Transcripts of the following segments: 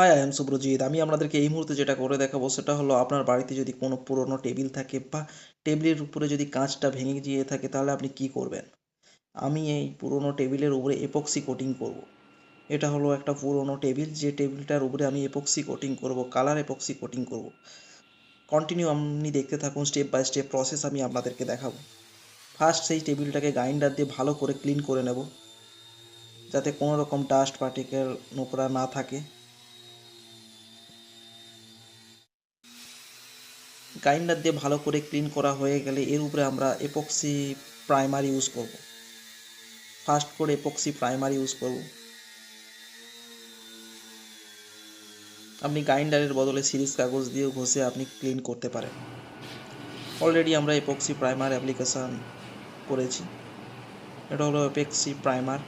Hi I am Subrajit আমি আপনাদেরকে এই মুহূর্তে যেটা করে দেখাবো, সেটা হলো আপনার বাড়িতে যদি কোনো পুরনো টেবিল থাকে বা টেবিলের উপরে যদি কাঁচটা ভেঙে গিয়ে থাকে, তাহলে আপনি কি করবেন? আমি এই পুরনো টেবিলের উপরে এপক্সি কোটিং করব। এটা হলো একটা পুরনো টেবিল, যে টেবিলটার উপরে আমি এপক্সি কোটিং করব কালার এপক্সি কোটিং করব। কন্টিনিউ আপনি দেখতে থাকুন স্টেপ বাই স্টেপ প্রসেস আমি আপনাদেরকে দেখাবো। ফার্স্ট সেই টেবিলটাকে গ্রাইন্ডার দিয়ে ভালো করে ক্লিন করে নেব, যাতে কোনো রকম ডাস্ট পার্টিকেল নোংরা না থাকে। গ্রাইন্ডার দিয়ে ভালো করে ক্লিন করা হয়ে গেলে এর উপরে আমরা এপক্সি প্রাইমার ইউজ করব। ফার্স্ট করে এপক্সি প্রাইমার ইউজ করব। আপনি গ্রাইন্ডারের বদলে সিরিজ কাগজ দিয়েও ঘষে আপনি ক্লিন করতে পারেন। অলরেডি আমরা এপক্সি প্রাইমার অ্যাপ্লিকেশান করেছি। এটা হলো epoxy primer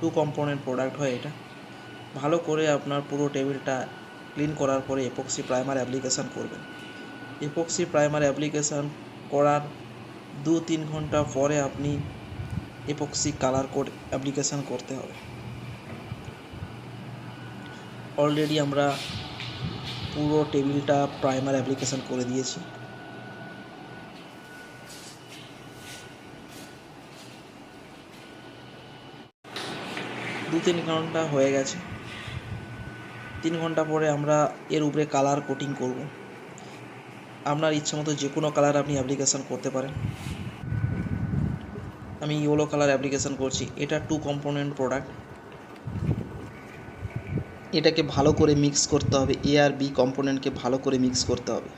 two component product হয় এটা। ভালো করে আপনার পুরো টেবিলটা ক্লিন করার পরে এপক্সি প্রাইমার অ্যাপ্লিকেশান করবেন। এপক্সি প্রাইমার অ্যাপ্লিকেশান করার দু তিন ঘণ্টা পরে আপনি এপক্সি কালার কোড অ্যাপ্লিকেশান করতে হবে। অলরেডি আমরা পুরো টেবিলটা প্রাইমার অ্যাপ্লিকেশান করে দিয়েছি। দু তিন ঘণ্টা হয়ে গেছে। তিন ঘণ্টা পরে আমরা এর উপরে কালার কোটিং করব। আপনার ইচ্ছা মতো যে কোনো কালার আপনি অ্যাপ্লিকেশান করতে পারেন। আমি ইয়েলো কালার অ্যাপ্লিকেশান করছি। এটা টু কম্পোনেন্ট প্রোডাক্ট এটাকে ভালো করে মিক্স করতে হবে। এ আর বি কম্পোনেন্টকে ভালো করে মিক্স করতে হবে।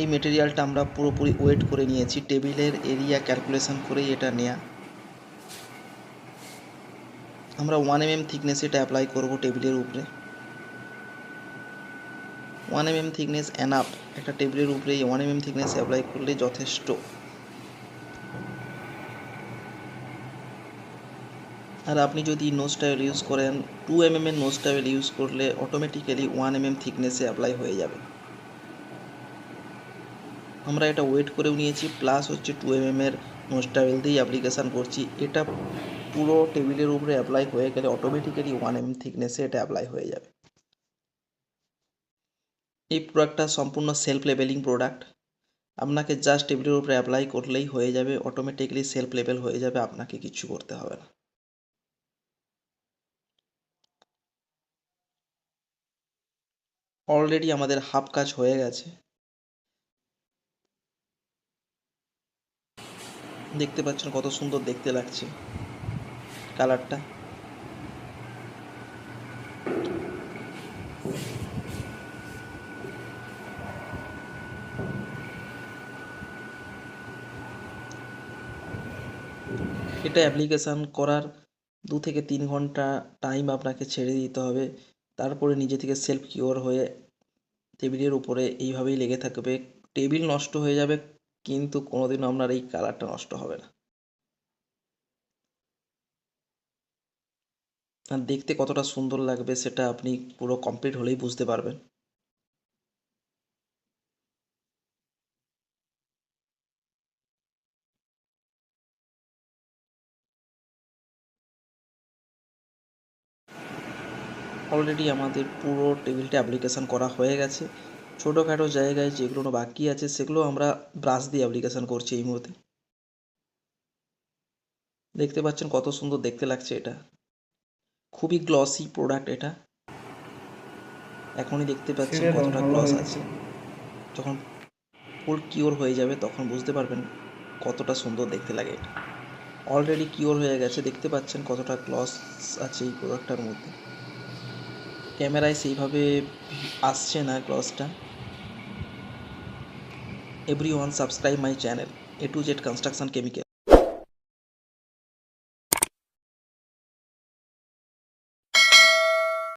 এই মেটেরিয়ালটা আমরা পুরোপুরি ওয়েট করে নিয়েছি। টেবিলের এরিয়া ক্যালকুলেশন করেই এটা নেয়া। আমরা ওয়ান এম এম থিকনেস এটা অ্যাপ্লাই করব টেবিলের উপরে। ওয়ান এম এম থিকনেস অ্যানাপ একটা টেবিলের উপরে one M M thickness apply করলে যথেষ্ট। আর আপনি যদি নোজ টাইল ইউজ করেন টু এম এম এর নোজ টাইল ইউজ করলে অটোমেটিক্যালি ওয়ান এম এম থিকনেসে অ্যাপ্লাই হয়ে যাবে। আমরা এটা ওয়েট করেও নিয়েছি প্লাস হচ্ছে টু এম এম এর নোজ টাইল দিয়েই অ্যাপ্লিকেশান করছি। এটা পুরো টেবিলের উপরে অ্যাপ্লাই হয়ে গেলে অটোমেটিক্যালি ওয়ান এম থিকনেসে এটা অ্যাপ্লাই হয়ে যাবে। এই প্রোডাক্টটা সম্পূর্ণ সেলফ লেভেলিং প্রোডাক্ট আপনাকে জাস্ট টেবিলের উপরে অ্যাপ্লাই করলেই হয়ে যাবে অটোমেটিক্যালি সেলফ লেভেল হয়ে যাবে, আপনাকে কিছু করতে হবে না। অলরেডি আমাদের হাফ কাজ হয়ে গেছে। দেখতে পাচ্ছেন কত সুন্দর দেখতে লাগছে। কালারটা এটা অ্যাপ্লিকেশান করার দু থেকে তিন ঘণ্টা টাইম আপনাকে ছেড়ে দিতে হবে। তারপরে নিজে থেকে সেলফ কিওর হয়ে টেবিলের উপরে এইভাবেই লেগে থাকবে। টেবিল নষ্ট হয়ে যাবে, কিন্তু কোনোদিনও আপনার এই কালারটা নষ্ট হবে না। আর দেখতে কতটা সুন্দর লাগবে সেটা আপনি পুরো কমপ্লিট হলেই বুঝতে পারবেন। অলরেডি আমাদের পুরো টেবিলটা অ্যাপ্লিকেশান করা হয়ে গেছে। ছোটোখাটো জায়গায় যেগুলো বাকি আছে সেগুলো আমরা ব্রাশ দিয়ে অ্যাপ্লিকেশান করছি এই মুহূর্তে। দেখতে পাচ্ছেন কত সুন্দর দেখতে লাগছে এটা। খুবই গ্লসি প্রোডাক্ট এটা। এখনই দেখতে পাচ্ছেন কতটা গ্লস আছে। যখন ফুল কিওর হয়ে যাবে তখন বুঝতে পারবেন কতটা সুন্দর দেখতে লাগে এটা। অলরেডি কিওর হয়ে গেছে দেখতে পাচ্ছেন কতটা গ্লস আছে এই প্রোডাক্টটার মধ্যে। ক্যামেরায় সেইভাবে আসছে না ক্রসটা। Everyone subscribe my channel A to Z construction chemical